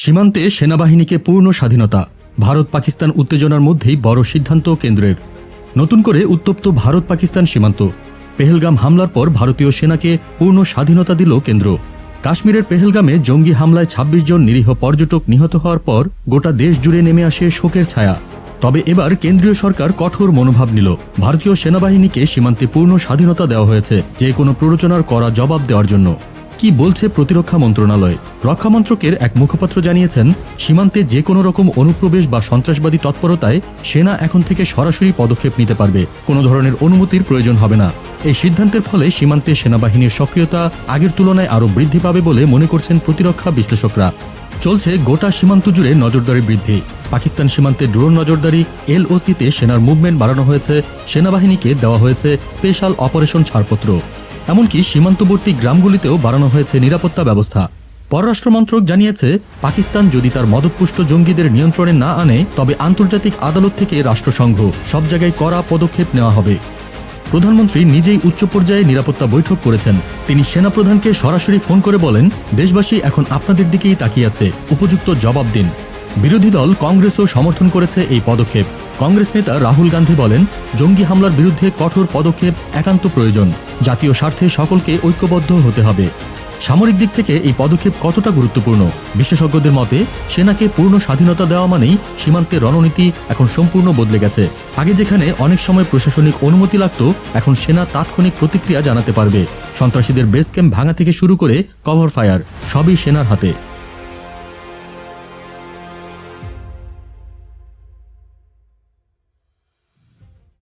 সীমান্তে সেনাবাহিনীকে পূর্ণ স্বাধীনতা, ভারত পাকিস্তান উত্তেজনার মধ্যেই বড় সিদ্ধান্ত কেন্দ্রের। নতুন করে উত্তপ্ত ভারত পাকিস্তান সীমান্ত, পেহেলগাম হামলার পর ভারতীয় সেনাকে পূর্ণ স্বাধীনতা দিল কেন্দ্র। কাশ্মীরের পেহেলগামে জঙ্গি হামলায় ২৬ জন নিরীহ পর্যটক নিহত হওয়ার পর গোটা দেশ জুড়ে নেমে আসে শোকের ছায়া। তবে এবার কেন্দ্রীয় সরকার কঠোর মনোভাব নিল। ভারতীয় সেনাবাহিনীকে সীমান্তে পূর্ণ স্বাধীনতা দেওয়া হয়েছে, যে কোনো প্ররোচনার করা জবাব দেওয়ার জন্য। কি বলছে প্রতিরক্ষা মন্ত্রণালয়? রক্ষা মন্ত্রকের এক মুখপাত্র জানিয়েছেন, সীমান্তে যে কোনো রকম অনুপ্রবেশ বা সন্ত্রাসবাদী তৎপরতায় সেনা এখন থেকে সরাসরি পদক্ষেপ নিতে পারবে। কোনো ধরনের অনুমতির প্রয়োজন হবে না। এই সিদ্ধান্তের ফলে সীমান্তে সেনাবাহিনীর সক্রিয়তা আগের তুলনায় আরও বৃদ্ধি পাবে বলে মনে করছেন প্রতিরক্ষা বিশ্লেষকরা। চলছে গোটা সীমান্ত জুড়ে নজরদারি বৃদ্ধি। পাকিস্তান সীমান্তে ড্রোন নজরদারি, এলওসিতে সেনার মুভমেন্ট বাড়ানো হয়েছে, সেনাবাহিনীকে দেওয়া হয়েছে স্পেশাল অপারেশন ছাড়পত্র। এমনকি সীমান্তবর্তী গ্রামগুলিতেও বাড়ানো হয়েছে নিরাপত্তা ব্যবস্থা। পররাষ্ট্র মন্ত্রক জানিয়েছে, পাকিস্তান যদি তার মদতপুষ্ট জঙ্গিদের নিয়ন্ত্রণে না আনে, তবে আন্তর্জাতিক আদালত থেকে রাষ্ট্রসংঘ, সব জায়গায় কড়া পদক্ষেপ নেওয়া হবে। প্রধানমন্ত্রী নিজেই উচ্চ পর্যায়ে নিরাপত্তা বৈঠক করেছেন। তিনি সেনাপ্রধানকে সরাসরি ফোন করে বলেন, দেশবাসী এখন আপনাদের দিকেই তাকিয়ে আছে। উপযুক্ত জবাব দিন। বিরোধী দল কংগ্রেসও সমর্থন করেছে এই পদক্ষেপ। কংগ্রেস নেতা রাহুল গান্ধী বলেন, জঙ্গি হামলার বিরুদ্ধে কঠোর পদক্ষেপ একান্ত প্রয়োজন। জাতীয় স্বার্থে সকলকে ঐক্যবদ্ধ হতে হবে। সামরিক দিক থেকে এই পদক্ষেপ কতটা গুরুত্বপূর্ণ? বিশেষজ্ঞদের মতে, সেনাকে পূর্ণ স্বাধীনতা দেওয়া মানেই সীমান্তের রণনীতি এখন সম্পূর্ণ বদলে গেছে। আগে যেখানে অনেক সময় প্রশাসনিক অনুমতি লাগত, এখন সেনা তাৎক্ষণিক প্রতিক্রিয়া জানাতে পারবে। সন্ত্রাসীদের বেস ক্যাম্প ভাঙা থেকে শুরু করে কভার ফায়ার, সবই সেনার হাতে।